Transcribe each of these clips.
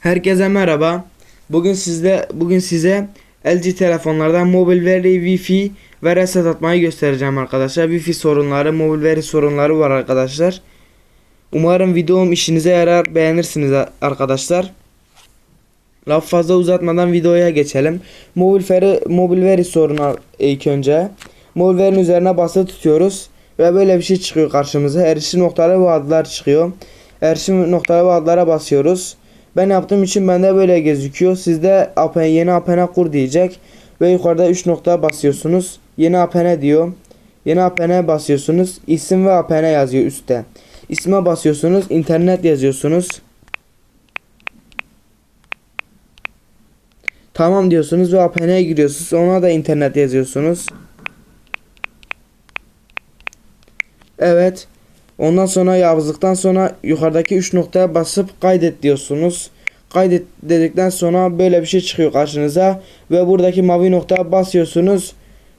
Herkese merhaba. Bugün sizde bugün size LG telefonlardan mobil veri, Wi-Fi ve reset atmayı göstereceğim arkadaşlar. Wi-Fi sorunları, mobil veri sorunları var arkadaşlar. Umarım videom işinize yarar, beğenirsiniz arkadaşlar. Laf fazla uzatmadan videoya geçelim. Mobil veri, mobil veri sorunu ilk önce. Mobil verinin üzerine basılı tutuyoruz ve böyle bir şey çıkıyor karşımıza. Erişim noktaları ve adlar çıkıyor. Erişim noktaları ve adlara basıyoruz. Ben yaptığım için bende böyle gözüküyor. Sizde yeni APN kur diyecek. Ve yukarıda 3 nokta basıyorsunuz. Yeni APN diyor. Yeni APN basıyorsunuz. İsim ve APN yazıyor üstte. İsme basıyorsunuz. internet yazıyorsunuz. Tamam diyorsunuz ve APN'ye giriyorsunuz. Ona da internet yazıyorsunuz. Evet. Ondan sonra yazdıktan sonra yukarıdaki 3 noktaya basıp kaydet diyorsunuz. Kaydet dedikten sonra böyle bir şey çıkıyor karşınıza ve buradaki mavi noktaya basıyorsunuz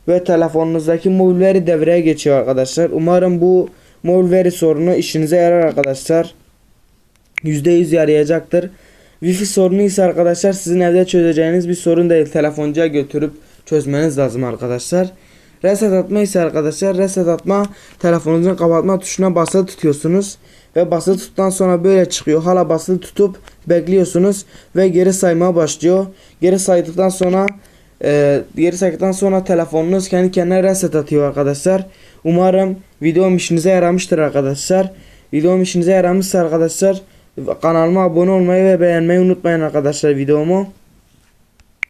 ve telefonunuzdaki mobil veri devreye geçiyor arkadaşlar. Umarım bu mobil veri sorunu işinize yarar arkadaşlar. %100 yarayacaktır. Wi-Fi sorunu ise arkadaşlar sizin evde çözeceğiniz bir sorun değil. Telefoncuya götürüp çözmeniz lazım arkadaşlar. Reset atma ise arkadaşlar reset atma telefonunuzun kapatma tuşuna basılı tutuyorsunuz. Ve basılı tuttuktan sonra böyle çıkıyor. Hala basılı tutup bekliyorsunuz ve geri saymaya başlıyor. Geri saydıktan sonra e, geri saydıktan sonra telefonunuz kendi kendine reset atıyor arkadaşlar. Umarım videom işinize yaramıştır arkadaşlar. Videom işinize yaramışsa arkadaşlar kanalıma abone olmayı ve beğenmeyi unutmayın arkadaşlar videomu.